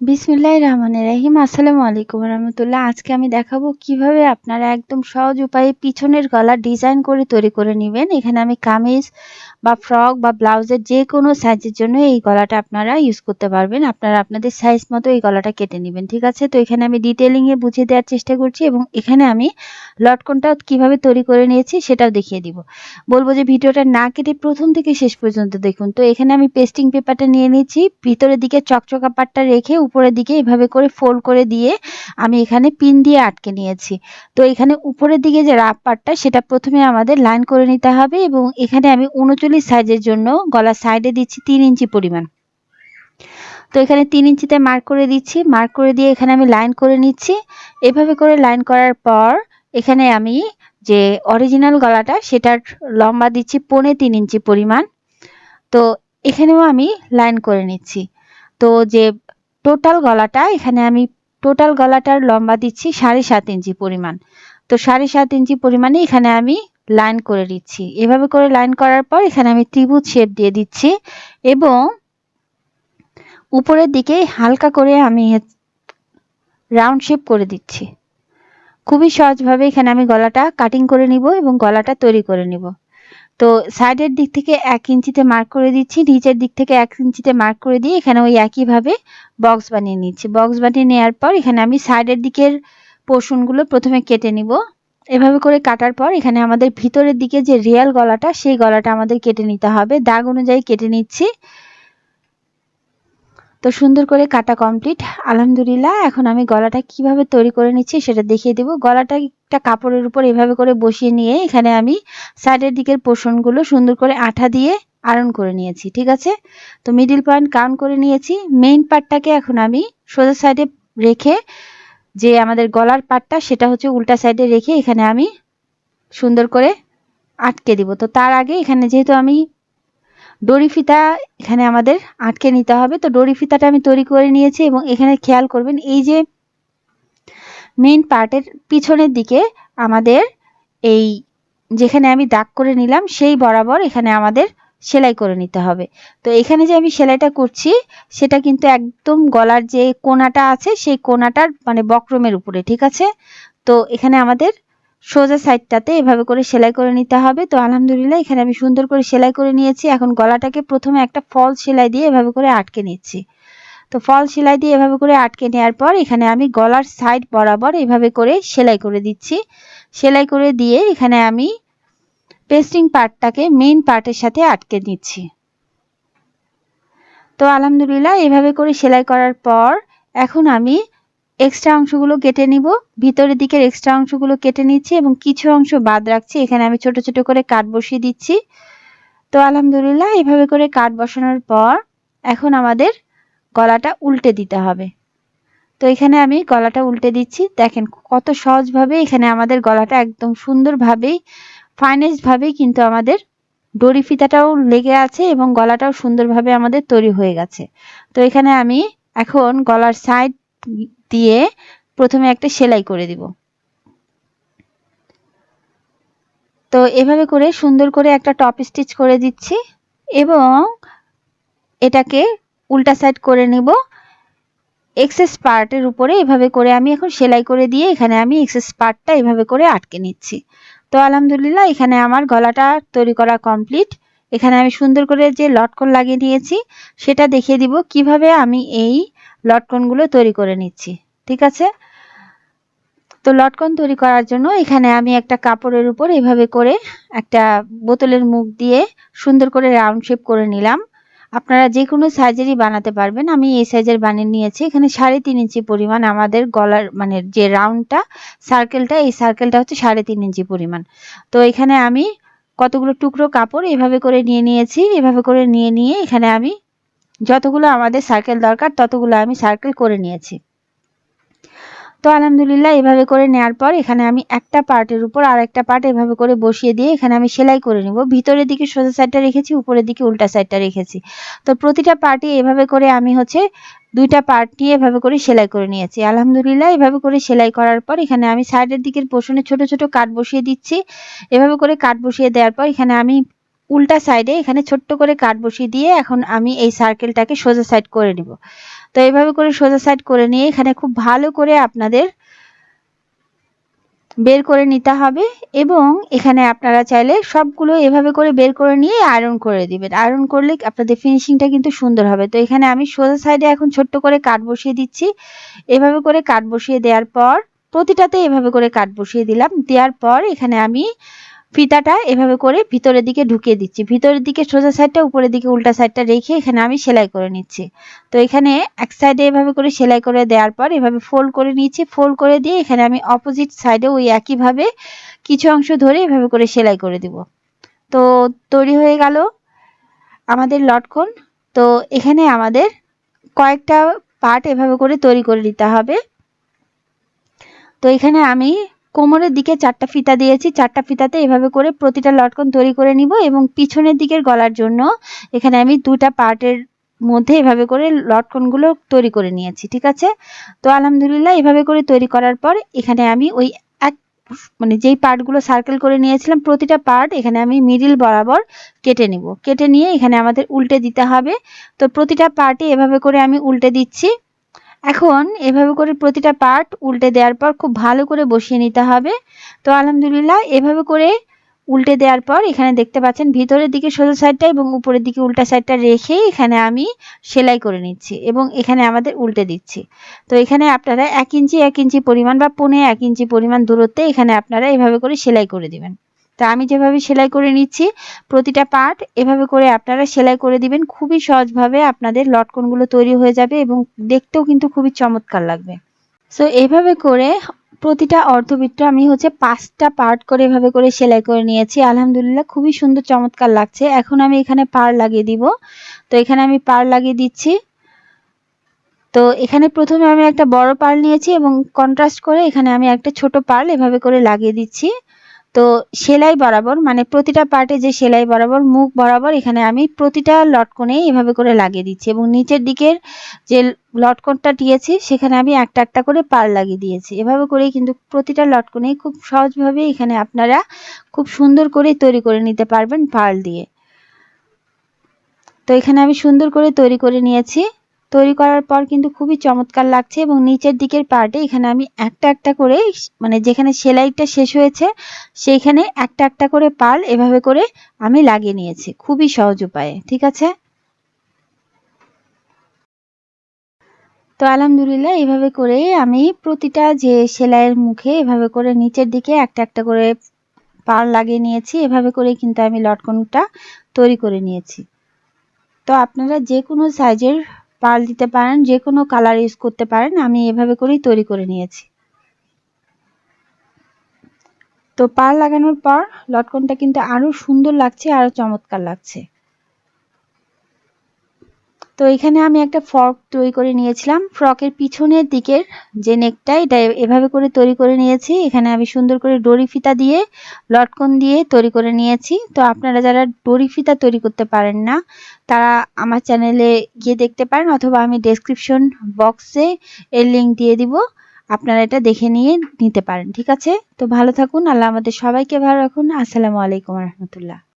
বিসমিল্লাহ রহমানির রাহিম। আসসালামু আলাইকুম রহমতুল্লাহ আজকে আমি দেখাবো কীভাবে আপনারা একদম সহজ উপায়ে পিছনের গলা ডিজাইন করে তৈরি করে নেবেন। এখানে আমি কামিজ বা ফ্রক বা ব্লাউজের যে কোনো সাইজের জন্য এই গলাটা আপনারা ইউজ করতে পারবেন। আপনারা আপনাদের সাইজ মতো এই গলাটা কেটে নেবেন, ঠিক আছে? তো এখানে আমি ডিটেলিংয়ে বুঝিয়ে দেওয়ার চেষ্টা করছি এবং এখানে আমি লটকনটা কীভাবে তৈরি করে নিয়েছি সেটাও দেখিয়ে দিব। বলব যে ভিডিওটা না কেটে প্রথম থেকে শেষ পর্যন্ত দেখুন। তো এখানে আমি পেস্টিং পেপারটা নিয়ে নিয়েছি। ভিতরের দিকে চকচকা পাটটা রেখে উপরের দিকে এভাবে করে ফোল্ড করে দিয়ে আমি এখানে পিন দিয়ে আটকে নিয়েছি। তো এখানে উপরের দিকে যে রাপ পাটটা সেটা প্রথমে আমাদের লাইন করে নিতে হবে এবং এখানে আমি উনচল্লিশ সাইজের জন্য গলার সাইডে দিচ্ছি তিন ইঞ্চি পরিমাণ। তো এখানে তিন ইঞ্চিতে মার্ক করে দিচ্ছি মার্ক করে দিয়ে এখানে আমি লাইন করে নিচ্ছি। এভাবে করে লাইন করার পর এখানে আমি যে অরিজিনাল গলাটা, সেটার লম্বা দিচ্ছি পৌনে তিন ইঞ্চি পরিমাণ। তো এখানেও আমি লাইন করে নিচ্ছি। তো যে টোটাল গলাটা, এখানে আমি টোটাল গলাটার লম্বা দিচ্ছি সাড়ে সাত ইঞ্চি পরিমাণ। তো সাড়ে সাত ইঞ্চি পরিমাণে এখানে আমি লাইন করে দিচ্ছি এভাবে করে লাইন করার পর এখানে আমি ত্রিভুজ শেপ দিয়ে দিচ্ছি এবং উপরের দিকে হালকা করে আমি রাউন্ড শেপ করে দিচ্ছি। খুবই সহজভাবে এখানে আমি গলাটা কাটিং করে নিব এবং গলাটা তৈরি করে নিব। তো সাইডের দিক থেকে এক ইঞ্চিতে মার্ক করে দিচ্ছি, নিচের দিক থেকে এক ইঞ্চিতে মার্ক করে দিয়ে এখানে ওই একইভাবে বক্স বানিয়ে নিচ্ছি। বক্স বানিয়ে নেওয়ার পর এখানে আমি সাইডের দিকের পোর্শনগুলো প্রথমে কেটে নিব। এভাবে করে কাটার পর এখানে আমাদের ভিতরের দিকে যে রিয়াল গলাটা, সেই গলাটা আমাদের কেটে নিতে হবে। দাগ অনুযায়ী কেটে নিচ্ছি। তো সুন্দর করে কাটা কমপ্লিট আলহামদুলিল্লাহ, এখন আমি গলাটা কীভাবে তৈরি করে নিচ্ছি সেটা দেখিয়ে দেবো। গলাটা একটা কাপড়ের উপর এভাবে করে বসিয়ে নিয়ে এখানে আমি সাইডের দিকের পোষণগুলো সুন্দর করে আঠা দিয়ে আয়রন করে নিয়েছি, ঠিক আছে? তো মিডিল পয়েন্ট কাউন্ট করে নিয়েছি। মেইন পার্টটাকে এখন আমি সোজা সাইডে রেখে যে আমাদের গলার পার্টটা সেটা হচ্ছে উল্টা সাইডে রেখে এখানে আমি সুন্দর করে আটকে দিব। তো তার আগে এখানে যেহেতু আমি ডরি ফিতা এখানে আমাদের আটকে নিতে হবে, তো ডরি ফিতাটা আমি তৈরি করে নিয়েছি এবং এখানে খেয়াল করবেন এই যে মেইন পার্টের পিছনের দিকে আমাদের এই যেখানে আমি দাগ করে নিলাম, সেই বরাবর এখানে আমাদের সেলাই করে নিতে হবে। তো এখানে যে আমি সেলাইটা করছি, সেটা কিন্তু একদম গলার যে কোনাটা আছে, সেই কোনাটার মানে বক্রমের উপরে, ঠিক আছে? তো এখানে আমাদের সোজা সাইডটাতে এভাবে করে সেলাই করে নিতে হবে। তো আলহামদুলিল্লাহ এখানে আমি সুন্দর করে সেলাই করে নিয়েছি। এখন গলাটাকে প্রথমে একটা ফল সেলাই দিয়ে এভাবে করে আটকে নিচ্ছি। তো ফল সেলাই দিয়ে এভাবে করে আটকে নেওয়ার পর এখানে আমি গলার সাইড বরাবর এভাবে করে সেলাই করে দিচ্ছি। সেলাই করে দিয়ে এখানে আমি পেস্টিং পার্টটাকে মেইন পার্টের সাথে আটকে নিচ্ছি। তো আলহামদুলিল্লাহ এভাবে করে সেলাই করার পর এখন আমি এক্সট্রা অংশগুলো কেটে নিব। ভিতরের দিকের এক্সট্রা অংশগুলো কেটে নিচ্ছি এবং কিছু অংশ বাদ রাখছি। এখানে আমি ছোট ছোট করে কাট বসিয়ে দিচ্ছি। তো আলহামদুলিল্লাহ এভাবে করে কাট বসানোর পর এখন আমাদের গলাটা উল্টে দিতে হবে। তো এখানে আমি গলাটা উল্টে দিচ্ছি। দেখেন কত সহজভাবে এখানে আমাদের গলাটা একদম সুন্দরভাবেই ফাইনেস্টভাবেই কিন্তু আমাদের ডরি ফিতাটাও লেগে আছে এবং গলাটাও সুন্দরভাবে আমাদের তৈরি হয়ে গেছে। তো এখানে আমি এখন গলার সাইড দিয়ে প্রথমে একটা সেলাই করে দিব। তো এভাবে করে সুন্দর করে একটা টপ স্টিচ করে দিচ্ছি এবং এটাকে উল্টা সাইড করে নেব। এক্সেস পার্টের উপরে এভাবে করে আমি এখন সেলাই করে দিয়ে এখানে আমি এক্সেস পার্টটা এভাবে করে আটকে নিচ্ছি। তো আলহামদুলিল্লাহ এখানে আমার গলাটা তৈরি করা কমপ্লিট এখানে আমি সুন্দর করে যে লটকন লাগিয়ে নিয়েছি, সেটা দেখিয়ে দিব কীভাবে আমি এই লটকনগুলো তৈরি করে নিচ্ছি, ঠিক আছে? তো লটকন তৈরি করার জন্য এখানে আমি একটা কাপড়ের উপর এভাবে করে একটা বোতলের মুখ দিয়ে সুন্দর করে রাউন্ড শেপ করে নিলাম। আপনারা যে কোনো সাইজেরই বানাতে পারবেন। আমি এই সাইজের বানিয়ে নিয়েছি। এখানে সাড়ে তিন ইঞ্চি পরিমাণ আমাদের গলার মানে যে রাউন্ডটা সার্কেলটা এই সার্কেলটা হচ্ছে সাড়ে তিন ইঞ্চি পরিমাণ। তো এখানে আমি কতগুলো টুকরো কাপড় এভাবে করে নিয়ে নিয়েছি। এভাবে করে নিয়ে নিয়ে এখানে আমি যতগুলো আমাদের সার্কেল দরকার, ততগুলো আমি সার্কেল করে নিয়েছি। তো আলহামদুলিল্লাহ এভাবে করে নেওয়ার পর এখানে আমি একটা পার্টের উপর আর একটা পার্ট এভাবে করে বসিয়ে দিয়ে এখানে আমি সেলাই করে নেব। ভিতরের দিকে সোজা সাইডটা রেখেছি, উপরের দিকে উল্টা সাইডটা রেখেছি। তো প্রতিটা পার্টে এভাবে করে আমি হচ্ছে দুইটা পার্ট নিয়ে এভাবে করে সেলাই করে নিয়েছি। আলহামদুলিল্লাহ এভাবে করে সেলাই করার পর এখানে আমি সাইডের দিকের পোষণে ছোট ছোট কাট বসিয়ে দিচ্ছি। এভাবে করে কাট বসিয়ে দেওয়ার পর এখানে আমি উল্টা সাইডে এখানে ছোট্ট করে কাট বসিয়ে দিয়ে এখন আমি এই সার্কেলটাকে সোজা সাইড করে নিব। তো এইভাবে করে সোজা সাইড করে নিয়ে এখানে খুব ভালো করে আপনাদের বের করে নিতে হবে এবং এখানে আপনারা চাইলে সবগুলো এভাবে করে বের করে নিয়ে আয়রন করে দিবেন। আয়রন করলে আপনাদের ফিনিশিংটা কিন্তু সুন্দর হবে। তো এখানে আমি সোজা সাইডে এখন ছোট্ট করে কাট বসিয়ে দিচ্ছি। এভাবে করে কাট বসিয়ে দেওয়ার পর প্রতিটাতে এভাবে করে কাট বসিয়ে দিলাম। দেওয়ার পর এখানে আমি ফিতাটা এভাবে করে ভিতরের দিকে ঢুকিয়ে দিচ্ছি। ভিতরের দিকে সোজা সাইডটা উপরের দিকে উল্টা সাইডটা রেখে এখানে আমি সেলাই করে নিচ্ছি। তো এখানে এক সাইডে এভাবে করে সেলাই করে দেওয়ার পর এভাবে ফোল্ড করে নিচ্ছি। ফোল্ড করে দিয়ে এখানে আমি অপোজিট সাইডে ওই একইভাবে কিছু অংশ ধরে এভাবে করে সেলাই করে দিব। তো তৈরি হয়ে গেল আমাদের লটকন। তো এখানে আমাদের কয়েকটা পার্ট এভাবে করে তৈরি করে নিতে হবে। তো এখানে আমি কোমরের দিকে চারটা ফিতা দিয়েছি। চারটা ফিতাতে এভাবে করে প্রতিটা লটকন তৈরি করে নিব এবং পিছনের দিকের গলার জন্য এখানে আমি দুটা পার্টের মধ্যে এভাবে করে লটকনগুলো তৈরি করে নিয়েছি, ঠিক আছে? তো আলহামদুলিল্লাহ এভাবে করে তৈরি করার পর এখানে আমি ওই এক মানে যেই পার্টগুলো সার্কেল করে নিয়েছিলাম প্রতিটা পার্ট এখানে আমি মিডিল বরাবর কেটে নিব। কেটে নিয়ে এখানে আমাদের উল্টে দিতে হবে। তো প্রতিটা পার্টে এভাবে করে আমি উল্টে দিচ্ছি। এখন এভাবে করে প্রতিটা পার্ট উল্টে দেওয়ার পর খুব ভালো করে বসিয়ে নিতে হবে। তো আলহামদুলিল্লাহ, এভাবে করে উল্টে দেওয়ার পর এখানে দেখতে পাচ্ছেন ভিতরের দিকে সোজা সাইডটা এবং উপরের দিকে উল্টা সাইডটা রেখে এখানে আমি সেলাই করে নিচ্ছি এবং এখানে আমাদের উল্টে দিচ্ছি। তো এখানে আপনারা এক ইঞ্চি এক ইঞ্চি পরিমাণ বা পনে এক ইঞ্চি পরিমাণ দূরত্বে এখানে আপনারা এভাবে করে সেলাই করে দিবেন। তা আমি যেভাবে সেলাই করে নিচ্ছি, প্রতিটা পার্ট এভাবে করে আপনারা সেলাই করে দিবেন। খুবই সহজভাবে আপনাদের লটকনগুলো তৈরি হয়ে যাবে এবং দেখতেও কিন্তু খুবই চমৎকার লাগবে। সো এইভাবে করে প্রতিটা অর্ধবৃত্ত আমি হচ্ছে পাঁচটা পার্ট করে এভাবে করে সেলাই করে নিয়েছি। আলহামদুলিল্লাহ খুবই সুন্দর চমৎকার লাগছে। এখন আমি এখানে পার লাগিয়ে দিব। তো এখানে আমি পার লাগিয়ে দিচ্ছি। তো এখানে প্রথমে আমি একটা বড় পার নিয়েছি এবং কন্ট্রাস্ট করে এখানে আমি একটা ছোট পার্ল এভাবে করে লাগিয়ে দিচ্ছি। তো সেলাই বরাবর মানে প্রতিটা পার্টে যে সেলাই বরাবর, মুখ বরাবর এখানে আমি প্রতিটা লটকনে এভাবে করে লাগিয়ে দিচ্ছি এবং নিচের দিকের যে লটকনটা দিয়েছি, সেখানে আমি একটা একটা করে পার লাগিয়ে দিয়েছি। এভাবে করে কিন্তু প্রতিটা লটকনেই খুব সহজভাবে এখানে আপনারা খুব সুন্দর করে তৈরি করে নিতে পারবেন পার্ল দিয়ে। তো এখানে আমি সুন্দর করে তৈরি করে নিয়েছি। তৈরি করার পর কিন্তু খুবই চমৎকার লাগছে এবং নিচের দিকের পার্টে এখানে আমি একটা একটা করে মানে যেখানে সেলাইটা শেষ হয়েছে, সেইখানে একটা একটা করে পাল এভাবে করে আমি লাগিয়ে নিয়েছি। খুবই সহজ উপায়ে, ঠিক আছে? তো আলহামদুলিল্লাহ, এভাবে করে আমি প্রতিটা যে সেলাইয়ের মুখে এভাবে করে নিচের দিকে একটা একটা করে পার লাগিয়ে নিয়েছি, এভাবে করে কিন্তু আমি লটকনটা তৈরি করে নিয়েছি। তো আপনারা যে কোনো সাইজের পাল দিতে পারেন যে কোনো কালার ইউজ করতে পারেন, আমি এভাবে করেই তৈরি করে নিয়েছি। তো পাল লাগানোর পর লটকনটা কিন্তু আরও সুন্দর লাগছে, আরও চমৎকার লাগছে। তো এখানে আমি একটা ফ্রক তৈরি করে নিয়েছিলাম। ফ্রকের পিছনের দিকের যে নেকটা, এটা এভাবে করে তৈরি করে নিয়েছি। এখানে আমি সুন্দর করে ডরি ফিতা দিয়ে, লটকন দিয়ে তৈরি করে নিয়েছি। তো আপনারা যারা ডরি ফিতা তৈরি করতে পারেন না, তারা আমার চ্যানেলে গিয়ে দেখতে পারেন অথবা আমি ডেসক্রিপশন বক্সে এর লিঙ্ক দিয়ে দিব। আপনারা এটা দেখে নিয়ে নিতে পারেন, ঠিক আছে? তো ভালো থাকুন, আল্লাহ আমাদের সবাইকে ভালো রাখুন। আসসালামু আলাইকুম রহমতুল্লাহ।